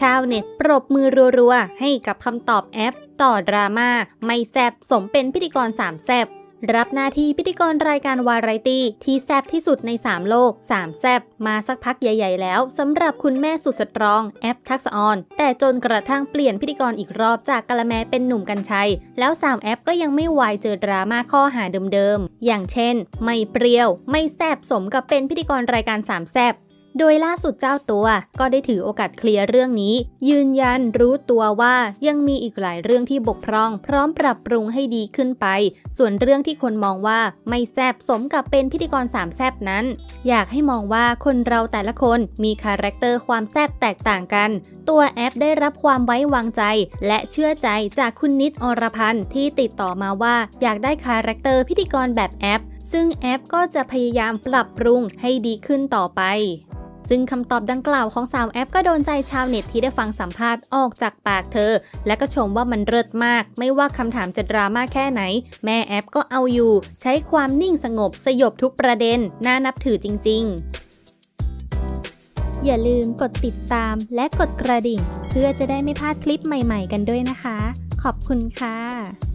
ชาวเน็ตปรบมือรัวๆ ให้กับคำตอบแอป ต่อดราม่าไม่แซบสมเป็นพิธีกรสามแซบรับหน้าที่พิธีกรรายการวาไรตี้ที่แซบที่สุดใน 3 โลก 3 แซบมาสักพักใหญ่ ๆ แล้วสำหรับคุณแม่สุดสตรองแอปทักษออน แต่จนกระทั่งเปลี่ยนพิธีกรอีกรอบจากกะละแมเป็นหนุ่มกัญชัย แล้วสามแอปก็ยังไม่วายเจอดราม่าข้อหาเดิม ๆ อย่างเช่น ไม่เปรี้ยว ไม่แซบสมกับเป็นพิธีกรรายการสามแซบ โดยล่าสุดเจ้าตัวก็ได้ถือโอกาสเคลียร์เรื่องนี้ ยืนยันรู้ตัวว่ายังมีอีกหลายเรื่องที่บกพร่อง พร้อมปรับปรุงให้ดีขึ้นไป ส่วนเรื่องที่คนมองว่าไม่แซบสมกับเป็นพิธีกรสามแซบนั้น อยากให้มองว่าคนเราแต่ละคนมีคาแรคเตอร์ความแซบแตกต่างกัน ตัวแอปได้รับความไว้วางใจ และเชื่อใจจากคุณนิดอรพันธ์ที่ติดต่อมาว่า อยากได้คาแรคเตอร์พิธีกรแบบแอป ซึ่งแอปก็จะพยายามปรับปรุงให้ดีขึ้นต่อไป ซึ่งคำตอบดังกล่าวของสาวแอปก็โดนใจชาวเน็ตที่ได้ฟังสัมภาษณ์ออกจากปากเธอ และก็ชมว่ามันเลิศมาก ไม่ว่าคำถามจะดราม่าแค่ไหน แม่แอปก็เอาอยู่ ใช้ความนิ่งสงบสยบทุกประเด็น น่านับถือจริง ๆ อย่าลืมกดติดตามและกดกระดิ่ง เพื่อจะได้ไม่พลาดคลิปใหม่ ๆ กันด้วยนะคะ ขอบคุณค่ะ